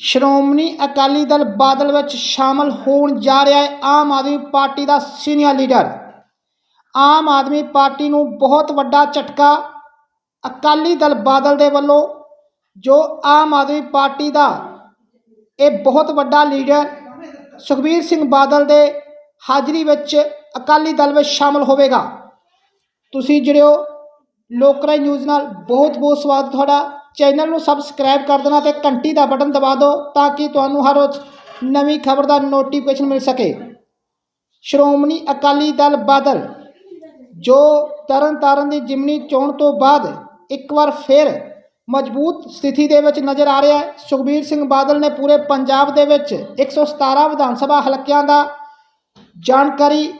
ਸ਼੍ਰੋਮਣੀ ਅਕਾਲੀ ਦਲ ਬਾਦਲ ਵਿੱਚ ਸ਼ਾਮਲ ਹੋਣ ਜਾ ਰਿਹਾ ਹੈ। ਆਮ ਆਦਮੀ ਪਾਰਟੀ ਦਾ senior leader. Aam Aadmi party ਨੂੰ ਬਹੁਤ ਵੱਡਾ ਝਟਕਾ ਅਕਾਲੀ ਦਲ ਬਾਦਲ ਦੇ ਵੱਲੋਂ, ਜੋ ਆਮ ਆਦਮੀ ਪਾਰਟੀ ਦਾ ਇਹ ਬਹੁਤ ਵੱਡਾ ਲੀਡਰ ਸੁਖਬੀਰ ਸਿੰਘ ਬਾਦਲ ਦੇ ਹਾਜ਼ਰੀ ਵਿੱਚ ਅਕਾਲੀ ਦਲ ਵਿੱਚ ਸ਼ਾਮਲ ਹੋਵੇਗਾ। ਤੁਸੀਂ ਜਿਹੜਿਓ ਲੋਕਰਾਈ ਨਿਊਜ਼ ਨਾਲ ਬਹੁਤ ਬਹੁਤ ਸਵਾਗਤ ਤੁਹਾਡਾ। ਚੈਨਲ ਨੂੰ ਸਬਸਕ੍ਰਾਈਬ ਕਰ ਦੇਣਾ ਤੇ ਘੰਟੀ ਦਾ ਬਟਨ ਦਬਾ ਦਿਓ ਤਾਂ ਕਿ ਤੁਹਾਨੂੰ ਹਰ ਰੋਜ਼ ਨਵੀਂ ਖਬਰ ਦਾ ਨੋਟੀਫਿਕੇਸ਼ਨ ਮਿਲ ਸਕੇ। ਸ਼੍ਰੋਮਣੀ ਅਕਾਲੀ ਦਲ ਬਾਦਲ, ਜੋ ਤਰਨਤਾਰਨ ਦੀ ਜਿਮਨੀ ਚੋਣ ਤੋਂ ਬਾਅਦ ਇੱਕ ਵਾਰ ਫਿਰ ਮਜ਼ਬੂਤ ਸਥਿਤੀ ਦੇ ਵਿੱਚ ਨਜ਼ਰ ਆ ਰਿਹਾ ਹੈ। ਸੁਖਬੀਰ ਸਿੰਘ ਬਾਦਲ ਨੇ ਪੂਰੇ ਪੰਜਾਬ ਦੇ ਵਿੱਚ 117 ਵਿਧਾਨ ਸਭਾ ਹਲਕਿਆਂ ਦਾ ਜਾਣਕਾਰੀ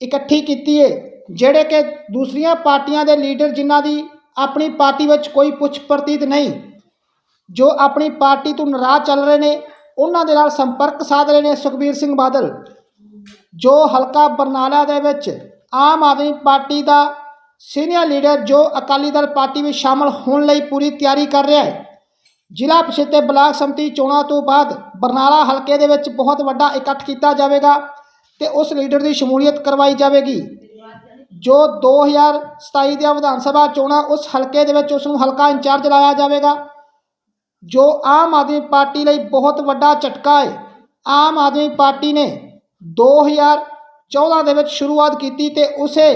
ਇਕੱਠੀ ਕੀਤੀ ਹੈ, ਜਿਹੜੇ ਕਿ ਦੂਸਰੀਆਂ ਪਾਰਟੀਆਂ ਦੇ ਲੀਡਰ ਜਿਨ੍ਹਾਂ ਦੀ ਆਪਣੀ ਪਾਰਟੀ ਵਿੱਚ ਕੋਈ ਪੁੱਛ ਪ੍ਰਤੀਤ ਨਹੀਂ। ਜੋ ਆਪਣੀ ਪਾਰਟੀ ਤੋਂ ਨਾਰਾਜ਼ ਚੱਲ ਰਹੇ ਨੇ, ਉਹਨਾਂ ਦੇ ਨਾਲ ਸੰਪਰਕ ਸਾਧ ਰਹੇ ਨੇ ਸੁਖਬੀਰ ਸਿੰਘ ਬਾਦਲ। ਜੋ ਹਲਕਾ ਬਰਨਾਲਾ ਦੇ ਵਿੱਚ ਆਮ ਆਦਮੀ ਪਾਰਟੀ ਦਾ ਸੀਨੀਅਰ ਲੀਡਰ ਜੋ ਅਕਾਲੀ ਦਲ ਪਾਰਟੀ ਵਿੱਚ ਸ਼ਾਮਲ ਹੋਣ ਲਈ ਪੂਰੀ ਤਿਆਰੀ ਕਰ ਰਿਹਾ ਹੈ। ਜ਼ਿਲ੍ਹਾ ਪ੍ਰੀਸ਼ਦ ਤੇ ਬਲਾਕ ਸੰਮਤੀ ਚੋਣਾਂ ਤੋਂ ਬਾਅਦ ਬਰਨਾਲਾ ਹਲਕੇ ਦੇ ਵਿੱਚ ਬਹੁਤ ਵੱਡਾ ਇਕੱਠ ਕੀਤਾ ਜਾਵੇਗਾ ਤੇ ਉਸ ਲੀਡਰ ਦੀ ਸ਼ਮੂਲੀਅਤ ਕਰਵਾਈ ਜਾਵੇਗੀ। ਜੋ 2027 ਦੀਆਂ ਵਿਧਾਨ ਸਭਾ ਚੋਣਾਂ ਉਸ ਹਲਕੇ ਦੇ ਵਿੱਚ ਉਸ ਨੂੰ ਹਲਕਾ ਇੰਚਾਰਜ ਲਾਇਆ ਜਾਵੇਗਾ, ਜੋ ਆਮ ਆਦਮੀ ਪਾਰਟੀ ਲਈ ਬਹੁਤ ਵੱਡਾ ਝਟਕਾ ਹੈ। ਆਮ ਆਦਮੀ ਪਾਰਟੀ ਨੇ 2014 ਦੇ ਵਿੱਚ ਸ਼ੁਰੂਆਤ ਕੀਤੀ ਤੇ ਉਸੇ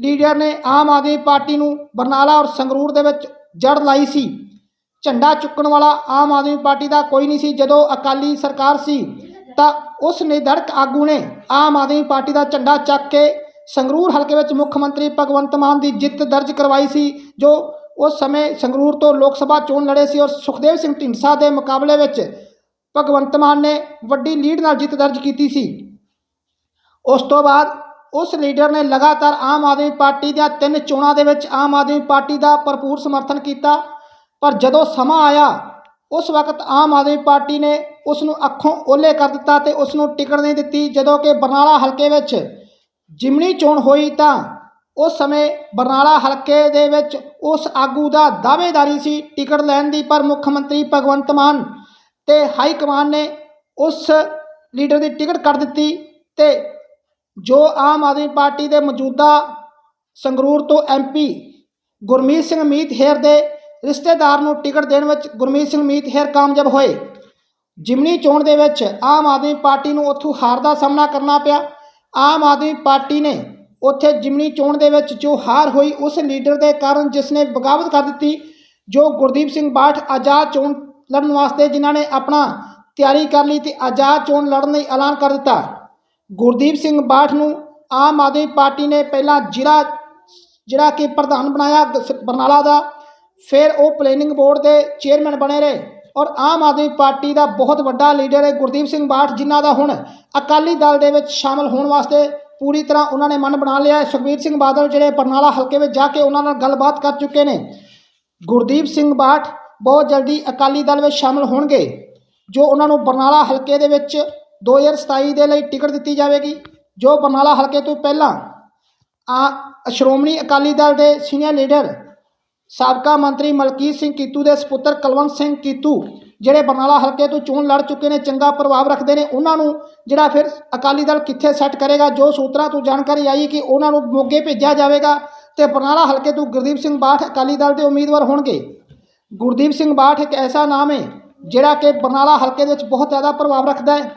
ਲੀਡਰ ਨੇ ਆਮ ਆਦਮੀ ਪਾਰਟੀ ਨੂੰ ਬਰਨਾਲਾ ਔਰ ਸੰਗਰੂਰ ਦੇ ਵਿੱਚ ਜੜ ਲਾਈ ਸੀ। ਝੰਡਾ ਚੁੱਕਣ ਵਾਲਾ ਆਮ ਆਦਮੀ ਪਾਰਟੀ ਦਾ ਕੋਈ ਨਹੀਂ ਸੀ। ਜਦੋਂ ਅਕਾਲੀ ਸਰਕਾਰ ਸੀ ਤਾਂ ਉਸ ਨਿਧੜਕ ਆਗੂ ਨੇ ਆਮ ਆਦਮੀ ਪਾਰਟੀ ਦਾ ਝੰਡਾ ਚੱਕ ਕੇ ਸੰਗਰੂਰ ਹਲਕੇ ਵਿੱਚ ਮੁੱਖ ਮੰਤਰੀ ਭਗਵੰਤ ਮਾਨ ਦੀ ਜਿੱਤ ਦਰਜ ਕਰਵਾਈ ਸੀ, ਜੋ ਉਸ ਸਮੇਂ ਸੰਗਰੂਰ ਤੋਂ ਲੋਕ ਸਭਾ ਚੋਣ ਲੜੇ ਸੀ ਔਰ ਸੁਖਦੇਵ ਸਿੰਘ ਢੀਂਡਸਾ ਦੇ ਮੁਕਾਬਲੇ ਵਿੱਚ ਭਗਵੰਤ ਮਾਨ ਨੇ ਵੱਡੀ ਲੀਡ ਨਾਲ ਜਿੱਤ ਦਰਜ ਕੀਤੀ ਸੀ। ਉਸ ਤੋਂ ਬਾਅਦ ਉਸ ਲੀਡਰ ਨੇ ਲਗਾਤਾਰ ਆਮ ਆਦਮੀ ਪਾਰਟੀ ਦੀਆਂ ਤਿੰਨ ਚੋਣਾਂ ਦੇ ਵਿੱਚ ਆਮ ਆਦਮੀ ਪਾਰਟੀ ਦਾ ਭਰਪੂਰ ਸਮਰਥਨ ਕੀਤਾ, ਪਰ ਜਦੋਂ ਸਮਾਂ ਆਇਆ, ਉਸ ਵਕਤ ਆਮ ਆਦਮੀ ਪਾਰਟੀ ਨੇ ਉਸ ਨੂੰ ਅੱਖੋਂ ਓਲੇ ਕਰ ਦਿੱਤਾ ਤੇ ਉਸ ਨੂੰ ਟਿਕਟ ਨਹੀਂ ਦਿੱਤੀ, ਜਦੋਂ ਕਿ ਬਰਨਾਲਾ ਹਲਕੇ ਵਿੱਚ ਜਿਮਣੀ ਚੋਣ ਹੋਈ ਤਾਂ ਉਸ ਸਮੇਂ ਬਰਨਾਲਾ ਹਲਕੇ ਦੇ ਵਿੱਚ ਉਸ ਆਗੂ ਦਾ ਦਾਅਵੇਦਾਰੀ ਸੀ ਟਿਕਟ ਲੈਣ ਦੀ, ਪਰ ਮੁੱਖ ਮੰਤਰੀ ਭਗਵੰਤ ਮਾਨ ਤੇ ਹਾਈ ਕਮਾਨ ਨੇ ਉਸ ਲੀਡਰ ਦੀ ਟਿਕਟ ਕੱਟ ਦਿੱਤੀ ਤੇ ਜੋ ਆਮ ਆਦਮੀ ਪਾਰਟੀ ਦੇ ਮੌਜੂਦਾ ਸੰਗਰੂਰ ਤੋਂ ਐਮਪੀ ਗੁਰਮੀਤ ਸਿੰਘ ਮੀਤ ਹੇਰ ਦੇ ਰਿਸ਼ਤੇਦਾਰ ਨੂੰ ਟਿਕਟ ਦੇਣ ਵਿੱਚ ਗੁਰਮੀਤ ਸਿੰਘ ਮੀਤ ਹੇਰ ਕਾਮਯਾਬ ਹੋਏ। ਜਿਮਨੀ ਚੋਣ ਦੇ ਵਿੱਚ ਆਮ ਆਦਮੀ ਪਾਰਟੀ ਨੂੰ ਉੱਥੋਂ ਹਾਰ ਦਾ ਸਾਹਮਣਾ ਕਰਨਾ ਪਿਆ। ਆਮ ਆਦਮੀ ਪਾਰਟੀ ਨੇ ਉੱਥੇ ਜਿਮਨੀ ਚੋਣ ਦੇ ਵਿੱਚ ਜੋ ਹਾਰ ਹੋਈ, ਉਸ ਲੀਡਰ ਦੇ ਕਾਰਨ ਜਿਸ ਨੇ ਬਗਾਵਤ ਕਰ ਦਿੱਤੀ, ਜੋ ਗੁਰਦੀਪ ਸਿੰਘ ਬਾਠ ਆਜ਼ਾਦ ਚੋਣ ਲੜਨ ਵਾਸਤੇ ਜਿਨ੍ਹਾਂ ਨੇ ਆਪਣਾ ਤਿਆਰੀ ਕਰ ਲਈ ਤੇ ਆਜ਼ਾਦ ਚੋਣ ਲੜਨ ਲਈ ਐਲਾਨ ਕਰ ਦਿੱਤਾ। ਗੁਰਦੀਪ ਸਿੰਘ ਬਾਠ ਨੂੰ ਆਮ ਆਦਮੀ ਪਾਰਟੀ ਨੇ ਪਹਿਲਾਂ ਜ਼ਿਲ੍ਹਾ ਜਿਹੜਾ ਕਿ ਪ੍ਰਧਾਨ ਬਣਾਇਆ, ਬਰਨਾਲਾ ਦਾ। ਫਿਰ ਉਹ ਪਲੈਨਿੰਗ ਬੋਰਡ ਦੇ ਚੇਅਰਮੈਨ ਬਣੇ ਰਹੇ। ਔਰ ਆਮ ਆਦਮੀ ਪਾਰਟੀ ਦਾ ਬਹੁਤ ਵੱਡਾ ਲੀਡਰ ਹੈ ਗੁਰਦੀਪ ਸਿੰਘ ਬਾਠ, ਜਿਨ੍ਹਾਂ ਦਾ ਹੁਣ ਅਕਾਲੀ ਦਲ ਦੇ ਵਿੱਚ ਸ਼ਾਮਲ ਹੋਣ ਵਾਸਤੇ ਪੂਰੀ ਤਰ੍ਹਾਂ ਉਹਨਾਂ ਨੇ ਮਨ ਬਣਾ ਲਿਆ ਹੈ। ਸੁਖਬੀਰ ਸਿੰਘ ਬਾਦਲ ਜਿਹੜੇ ਬਰਨਾਲਾ ਹਲਕੇ ਵਿੱਚ ਜਾ ਕੇ ਉਹਨਾਂ ਨਾਲ ਗੱਲਬਾਤ ਕਰ ਚੁੱਕੇ ਨੇ। ਗੁਰਦੀਪ ਸਿੰਘ ਬਾਠ ਬਹੁਤ ਜਲਦੀ ਅਕਾਲੀ ਦਲ ਵਿੱਚ ਸ਼ਾਮਲ ਹੋਣਗੇ, ਜੋ ਉਹਨਾਂ ਨੂੰ ਬਰਨਾਲਾ ਹਲਕੇ ਦੇ ਵਿੱਚ 2027 ਦੇ ਲਈ ਟਿਕਟ ਦਿੱਤੀ ਜਾਵੇਗੀ, ਜੋ ਬਰਨਾਲਾ ਹਲਕੇ ਤੋਂ ਪਹਿਲਾਂ ਆ ਸ਼੍ਰੋਮਣੀ ਅਕਾਲੀ ਦਲ ਦੇ ਸੀਨੀਅਰ ਲੀਡਰ ਸਾਬਕਾ ਮੰਤਰੀ ਮਲਕੀਤ ਸਿੰਘ ਕੀਤੂ ਦੇ ਸੁਪੁੱਤਰ ਕੁਲਵੰਤ ਸਿੰਘ ਕੀਤੂ, ਜਿਹੜੇ ਬਰਨਾਲਾ ਹਲਕੇ ਤੋਂ ਚੋਣ ਲੜ ਚੁੱਕੇ ਨੇ, ਚੰਗਾ ਪ੍ਰਭਾਵ ਰੱਖਦੇ ਨੇ, ਉਹਨਾਂ ਨੂੰ ਜਿਹੜਾ ਫਿਰ ਅਕਾਲੀ ਦਲ ਕਿੱਥੇ ਸੈੱਟ ਕਰੇਗਾ, ਜੋ ਸੂਤਰਾਂ ਤੋਂ ਜਾਣਕਾਰੀ ਆਈ ਕਿ ਉਹਨਾਂ ਨੂੰ ਮੋਗੇ ਭੇਜਿਆ ਜਾਵੇਗਾ ਤੇ ਬਰਨਾਲਾ ਹਲਕੇ ਤੋਂ ਗੁਰਦੀਪ ਸਿੰਘ ਬਾਠ ਅਕਾਲੀ ਦਲ ਦੇ ਉਮੀਦਵਾਰ ਹੋਣਗੇ। ਗੁਰਦੀਪ ਸਿੰਘ ਬਾਠ ਇੱਕ ਐਸਾ ਨਾਮ ਹੈ, ਜਿਹੜਾ ਕਿ ਬਰਨਾਲਾ ਹਲਕੇ ਦੇ ਵਿੱਚ ਬਹੁਤ ਜ਼ਿਆਦਾ ਪ੍ਰਭਾਵ ਰੱਖਦਾ ਹੈ।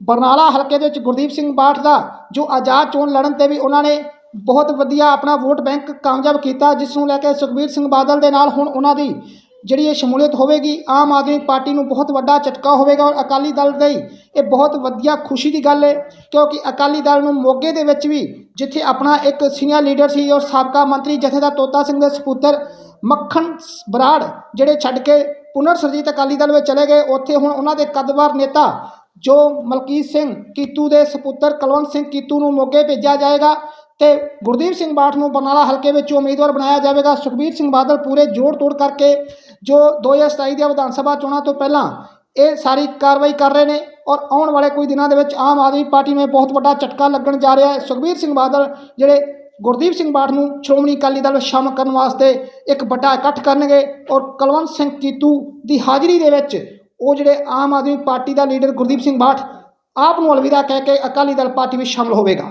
ਬਰਨਾਲਾ ਹਲਕੇ ਦੇ ਵਿੱਚ ਗੁਰਦੀਪ ਸਿੰਘ ਬਾਠ ਦਾ ਜੋ ਆਜ਼ਾਦ ਚੋਣ ਲੜਨ ਤੇ ਵੀ ਉਹਨਾਂ ਨੇ ਬਹੁਤ ਵਧੀਆ ਆਪਣਾ ਵੋਟ ਬੈਂਕ ਕਾਮਯਾਬ ਕੀਤਾ ਜਿਸ ਨੂੰ ਲੈ ਕੇ ਸੁਖਬੀਰ ਸਿੰਘ ਬਾਦਲ ਦੇ ਨਾਲ ਹੁਣ ਉਹਨਾਂ ਦੀ ਜਿਹੜੀ ਇਹ ਸ਼ਮੂਲੀਅਤ ਹੋਵੇਗੀ, ਆਮ ਆਦਮੀ ਪਾਰਟੀ ਨੂੰ ਬਹੁਤ ਵੱਡਾ ਝਟਕਾ ਹੋਵੇਗਾ ਔਰ ਅਕਾਲੀ ਦਲ ਲਈ ਇਹ ਬਹੁਤ ਵਧੀਆ ਖੁਸ਼ੀ ਦੀ ਗੱਲ ਹੈ ਕਿਉਂਕਿ ਅਕਾਲੀ ਦਲ ਨੂੰ ਮੋਗੇ ਦੇ ਵਿੱਚ ਵੀ ਜਿੱਥੇ ਆਪਣਾ ਇੱਕ ਸੀਨੀਅਰ ਲੀਡਰ ਸੀ ਔਰ ਸਾਬਕਾ ਮੰਤਰੀ ਜਥੇਦਾਰ ਤੋਤਾ ਸਿੰਘ ਦੇ ਸਪੁੱਤਰ ਮੱਖਣ ਬਰਾੜ ਜਿਹੜੇ ਛੱਡ ਕੇ ਪੁਨਰ ਸਰਜੀਤ ਅਕਾਲੀ ਦਲ ਵਿੱਚ ਚਲੇ ਗਏ, ਉੱਥੇ ਹੁਣ ਉਹਨਾਂ ਦੇ ਕਦਵਾਰ ਨੇਤਾ ਜੋ ਮਲਕੀਤ ਸਿੰਘ ਕੀਤੂ ਦੇ ਸਪੁੱਤਰ ਕਲਵੰਤ ਸਿੰਘ ਕੀਤੂ ਨੂੰ ਮੋਗੇ ਭੇਜਿਆ ਜਾਏਗਾ। ਤੇ ਗੁਰਦੀਪ ਸਿੰਘ ਬਾਠ ਨੂੰ ਬਰਨਾਲਾ ਹਲਕੇ ਵਿੱਚ ਉਮੀਦਵਾਰ ਬਣਾਇਆ ਜਾਵੇਗਾ, ਸੁਖਬੀਰ ਸਿੰਘ ਬਾਦਲ ਪੂਰੇ ਜੋੜ ਤੋੜ ਕਰਕੇ ਜੋ 2027 ਦੀਆਂ ਵਿਧਾਨ ਸਭਾ ਚੋਣਾਂ ਤੋਂ ਪਹਿਲਾਂ ਇਹ ਸਾਰੀ ਕਾਰਵਾਈ ਕਰ ਰਹੇ ਨੇ ਔਰ ਆਉਣ ਵਾਲੇ ਕੁਝ ਦਿਨਾਂ ਦੇ ਵਿੱਚ ਆਮ ਆਦਮੀ ਪਾਰਟੀ ਨੂੰ ਇਹ ਬਹੁਤ ਵੱਡਾ ਝਟਕਾ ਲੱਗਣ ਜਾ ਰਿਹਾ ਹੈ। ਸੁਖਬੀਰ ਸਿੰਘ ਬਾਦਲ ਜਿਹੜੇ ਗੁਰਦੀਪ ਸਿੰਘ ਬਾਠ ਨੂੰ ਸ਼੍ਰੋਮਣੀ ਅਕਾਲੀ ਦਲ ਵਿੱਚ ਸ਼ਾਮਲ ਕਰਨ ਵਾਸਤੇ ਇੱਕ ਵੱਡਾ ਇਕੱਠ ਕਰਨਗੇ ਔਰ ਕੁਲਵੰਤ ਸਿੰਘ ਕੀਤੂ ਦੀ ਹਾਜ਼ਰੀ ਦੇ ਵਿੱਚ ਉਹ ਜਿਹੜੇ ਆਮ ਆਦਮੀ ਪਾਰਟੀ ਦਾ ਲੀਡਰ ਗੁਰਦੀਪ ਸਿੰਘ ਬਾਠ ਆਪ ਨੂੰ ਅਲਵਿਦਾ ਕਹਿ ਕੇ ਅਕਾਲੀ ਦਲ ਪਾਰਟੀ ਵਿੱਚ ਸ਼ਾਮਲ ਹੋਵੇਗਾ।